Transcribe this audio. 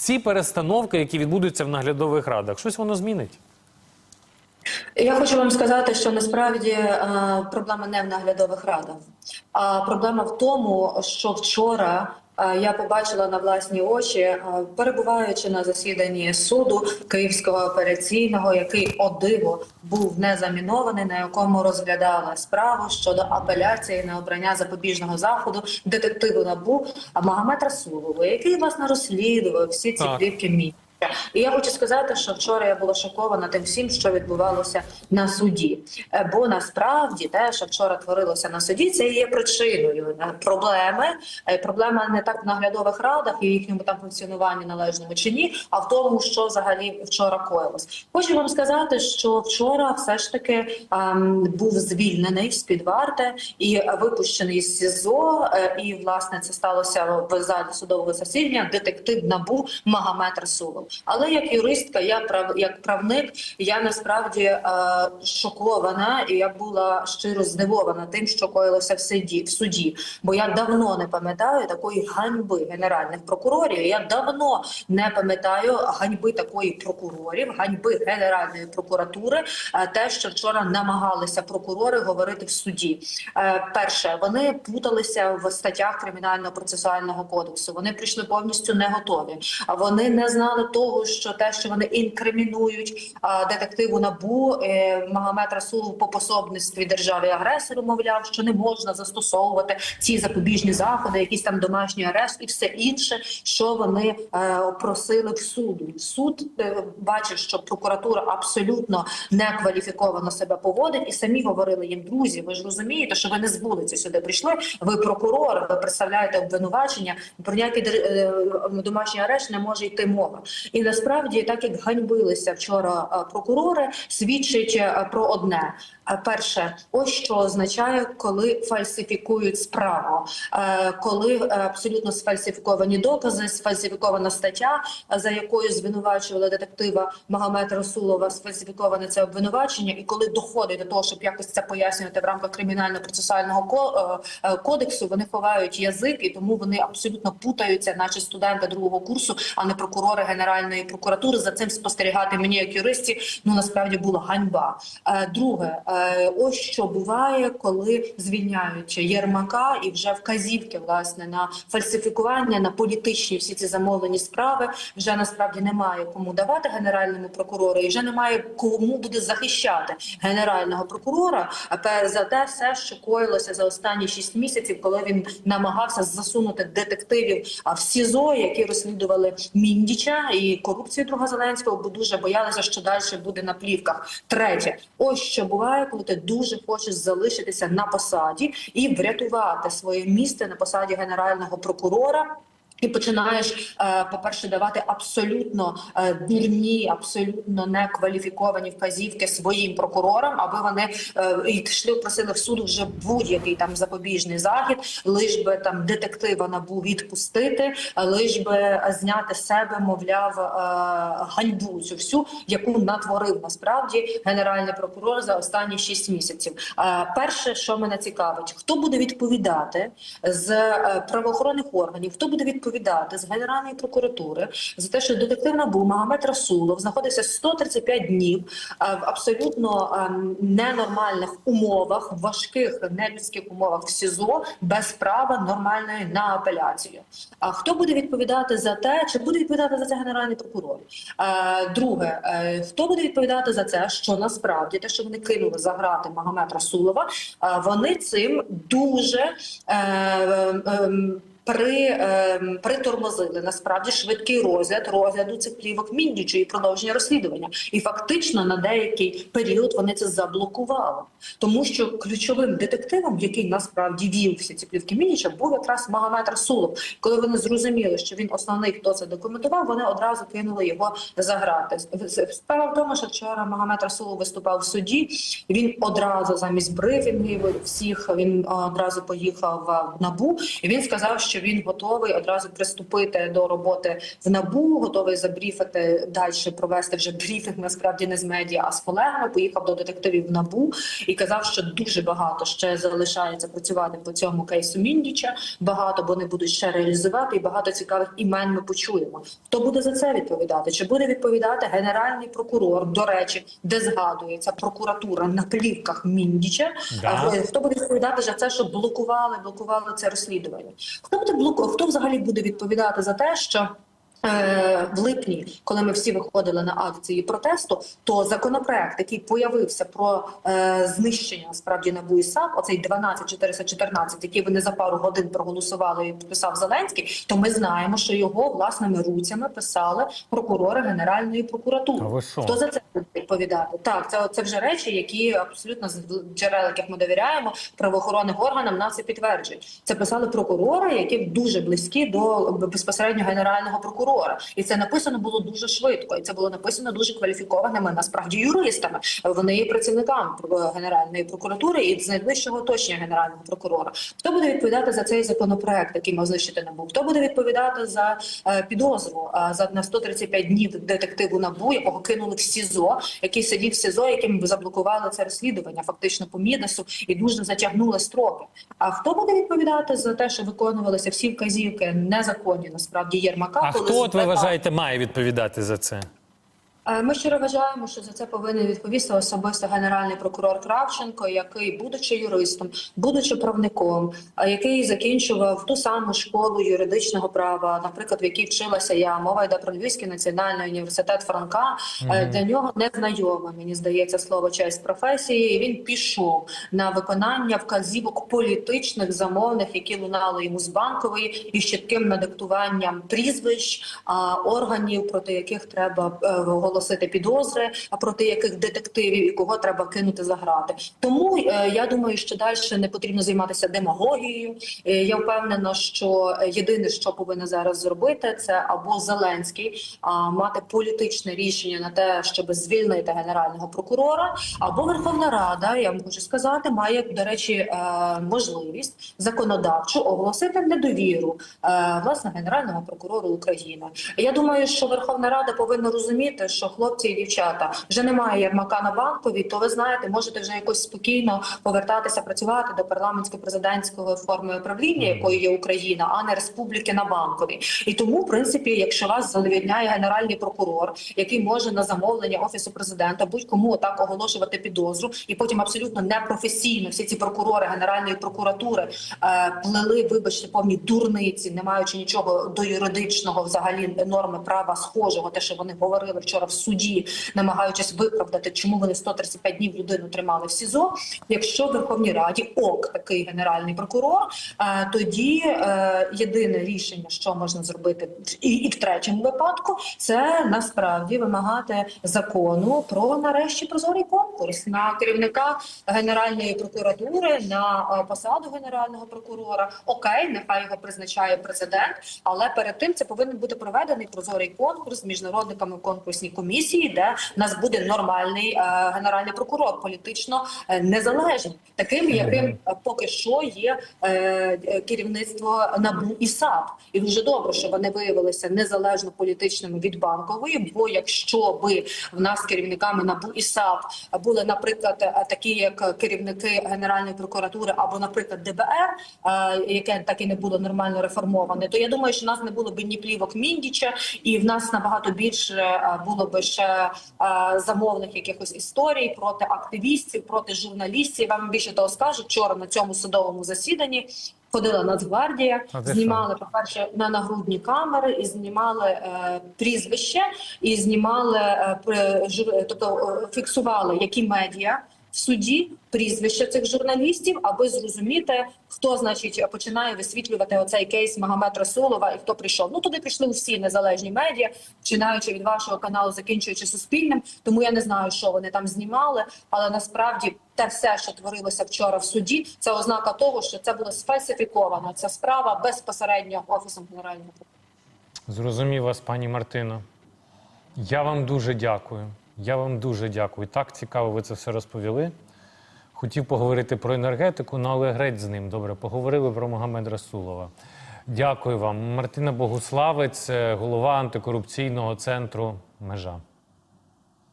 ці перестановки, які відбудуться в наглядових радах, щось воно змінить? Я хочу вам сказати, що насправді е, проблема не в наглядових радах, а проблема в тому, що вчора. Я побачила на власні очі, перебуваючи на засіданні суду Київського операційного, який о диво був не замінований, на якому розглядала справу щодо апеляції на обрання запобіжного заходу детективу набу Магомед Расулову, який власне розслідував всі ці плівки місця. І я хочу сказати, що вчора я була шокована тим всім, що відбувалося на суді. Е, Бо насправді те, що вчора творилося на суді, це є причиною проблеми. Е, Проблема не так в наглядових радах і їхньому там функціонуванні належному чи ні, а в тому, що взагалі вчора коїлось. Хочу вам сказати, що вчора все ж таки ем, був звільнений з під варти і випущений з СІЗО. е, І власне це сталося в залі судового засідання. Детектив набу Магомед Расулов. Але як юристка, я прав як правник, я насправді е, шокована, і я була щиро здивована тим, що коїлося в суді в суді. Бо я давно не пам'ятаю такої ганьби генеральних прокурорів. Я давно не пам'ятаю ганьби такої прокурорів, ганьби генеральної прокуратури. е, Те, що вчора намагалися прокурори говорити в суді. Е, Перше, вони путалися в статтях кримінального процесуального кодексу. Вони прийшли повністю не готові. А вони не знали того, що те, що вони інкримінують детективу набу е, Магомед Расулов по пособництві державі агресору, мовляв, що не можна застосовувати ці запобіжні заходи, якісь там домашній арешт і все інше, що вони е, просили в суду. Суд е, бачив, що прокуратура абсолютно не кваліфіковано себе поводить, і самі говорили їм, друзі, ви ж розумієте, що ви не з вулиці сюди прийшли. Ви прокурор, ви представляєте обвинувачення. Про ніякий домашній арешт не може йти мова. І насправді, так як ганьбилися вчора е, прокурори, свідчить е, про одне. Е, Перше, ось що означає, коли фальсифікують справу, коли абсолютно сфальсифіковані докази, сфальсифікована стаття, за якою звинувачували детектива Магомед Расулова, сфальсифіковане це обвинувачення, і коли доходить до того, щоб якось це пояснювати в рамках кримінально-процесуального ко- кодексу, вони ховають язик, і тому вони абсолютно путаються, наче студенти другого курсу, а не прокурори Генеральної прокуратури. За цим спостерігати мені, як юристі, ну насправді була ганьба. Е, Друге, е, ось що буває, коли звільняють Єрмака і вже вказівки власне на фальсифікування, на політичні всі ці замовлені справи вже насправді немає кому давати генеральному прокурору, і вже немає кому буде захищати генерального прокурора. А за те все, що коїлося за останні шість місяців, коли він намагався засунути детективів в СІЗО, які розслідували Міндіча і корупцію друга Зеленського, бо дуже боялися, що далі буде на плівках. Третє, ось що буває, коли ти дуже хочеш залишитися на посаді і врятувати своє місце на посаді генерального прокурора. І починаєш, е, по-перше, давати абсолютно е, дурні, абсолютно некваліфіковані вказівки своїм прокурорам, аби вони е, йшли, просили в суду вже будь-який там запобіжний захід, лиш би там детектива набу відпустити, лиш би зняти себе, мовляв, ганьбу цю всю, яку натворив насправді генеральний прокурор за останні шість місяців. Перше, що мене цікавить, хто буде відповідати з правоохоронних органів, хто буде відповідати з Генеральної прокуратури за те, що детектив НАБУ Магомед Расулов знаходився 135 днів е, в абсолютно е, ненормальних умовах, важких нелюдських умовах в СІЗО без права нормальної на апеляцію. А хто буде відповідати за те, чи буде відповідати за це генеральний прокурор? Е, Друге, хто буде відповідати за це, що насправді те, що вони кинули за грати Магомед Расулова, вони цим дуже. При ем, притормозили насправді швидкий розгляд розгляду цих плівок Міндічу і продовження розслідування, і фактично на деякий період вони це заблокували, тому що ключовим детективом, який насправді вів всі ці плівки Міндіча, був якраз Магомед Расулов. Коли вони зрозуміли, що він основний, хто це документував, вони одразу кинули його за грати. Справа в тому, що вчора Магомед Расулов виступав в суді. Він одразу замість брифінгів всіх він одразу поїхав в набу. І він сказав, що що він готовий одразу приступити до роботи в набу, готовий забріфити далі, провести вже брифінг насправді не з медіа, а з колегами. Поїхав до детективів в набу і казав, що дуже багато ще залишається працювати по цьому кейсу Міндіча. Багато вони будуть ще реалізувати, і багато цікавих імен ми почуємо. Хто буде за це відповідати? Чи буде відповідати генеральний прокурор? До речі, де згадується прокуратура на плівках Міндіча? Да. А, е, Хто буде відповідати за це, що блокували, блокували це розслідування? Хто буде блоку? Хто взагалі буде відповідати за те, що? Е, В липні, коли ми всі виходили на акції протесту, то законопроект, який появився про е, знищення справді НАБУ і САП, оцей 12414, який вони за пару годин проголосували і підписав Зеленський, то ми знаємо, що його власними руцями писали прокурори Генеральної прокуратури. Хто за це буде відповідати? Так, це, це вже речі, які абсолютно з джерел, яких ми довіряємо правоохоронних органам, нас і підтверджують. Це писали прокурори, які дуже близькі до безпосередньо генерального прокурора, і це написано було дуже швидко. І це було написано дуже кваліфікованими насправді юристами. Вони є працівниками е, генеральної прокуратури і з найближчого оточення генерального прокурора. Хто буде відповідати за цей законопроект, який мав знищити набу? Хто буде відповідати за е, підозру е, за на 135 днів детективу набу, якого кинули в СІЗО, який сидів в СІЗО, яким заблокували це розслідування, фактично по Мідасу, і дуже затягнули строки. А хто буде відповідати за те, що виконувалися всі вказівки незаконні насправді Єрмака? А коли хто, от ви вважаєте, має відповідати за це? Е, Ми щиро вважаємо, що за це повинен відповісти особисто генеральний прокурор Кравченко, який, будучи юристом, будучи правником, який закінчував ту саму школу юридичного права, наприклад, в якій вчилася я, мова йде про Львівський національний університет Франка. Е, Для нього не знайоме, мені здається, слово честь професії. І він пішов на виконання вказівок політичних замовних, які лунали йому з банкової, і з чітким надиктуванням прізвищ органів, проти яких треба е, оголосити підозри, проти яких детективів і кого треба кинути за грати. Тому е, я думаю, що далі не потрібно займатися демагогією. Е, Я впевнена, що єдине, що повинен зараз зробити, це або Зеленський а, мати політичне рішення на те, щоб звільнити генерального прокурора, або Верховна Рада, я хочу сказати, має до речі е, можливість законодавчо оголосити недовіру е, власне генерального прокурора України. Я думаю, що Верховна Рада повинна розуміти, що хлопці і дівчата вже немає Єрмака на банковій, то ви знаєте, можете вже якось спокійно повертатися працювати до парламентсько-президентської форми управління, якою є Україна, а не республіки на банковій. І тому, в принципі, якщо вас завідняє генеральний прокурор, який може на замовлення офісу президента будь-кому так оголошувати підозру, і потім абсолютно непрофесійно всі ці прокурори Генеральної прокуратури е, плели, вибачте, повні дурниці, не маючи нічого до юридичного взагалі норми права схожого, те, що вони говорили вчора в суді, намагаючись виправдати, чому вони 135 днів людину тримали в СІЗО. Якщо в Верховній Раді ок такий генеральний прокурор, е, тоді е, єдине рішення, що можна зробити, і, і в третьому випадку, це насправді вимагати закону про нарешті прозорий конкурс на керівника Генеральної прокуратури на е, посаду генерального прокурора. Окей, нехай його призначає президент, але перед тим це повинен бути проведений прозорий конкурс з міжнародниками в конкурсній комісії, де в нас буде нормальний е, генеральний прокурор, політично е, незалежний, таким яким е, поки що є керівництво НАБУ і САП. І дуже добре, що вони виявилися незалежно політичними від банкової. Бо якщо би в нас керівниками НАБУ і САП були, наприклад, такі як керівники Генеральної прокуратури або, наприклад, ДБР, е, яке так і не було нормально реформоване, то я думаю, що в нас не було б ні плівок Міндіча, і в нас набагато більше було б ще е, замовних якихось історій проти активістів, проти журналістів. Я Вам більше того скажу, вчора на цьому судовому засіданні. Ходила Нацгвардія, А знімали по перше на нагрудні камери і знімали е, прізвище, і знімали е, при- жур- тобто е, фіксували які медіа в суді прізвища цих журналістів, аби зрозуміти, хто значить починає висвітлювати оцей кейс Магомед Расулова і хто прийшов. Ну туди прийшли усі незалежні медіа, починаючи від вашого каналу, закінчуючи суспільним. Тому я не знаю, що вони там знімали, але насправді те все, що творилося вчора в суді, це ознака того, що це було сфальсифіковано. Ця справа безпосередньо офісом генерального. Зрозумів вас, пані Мартино. Я вам дуже дякую. Я вам дуже дякую. Так цікаво, ви це все розповіли. Хотів поговорити про енергетику, ну але греть з ним. Добре, поговорили про Магомед Расулова. Дякую вам, Мартина Богуславець, голова антикорупційного центру Межа.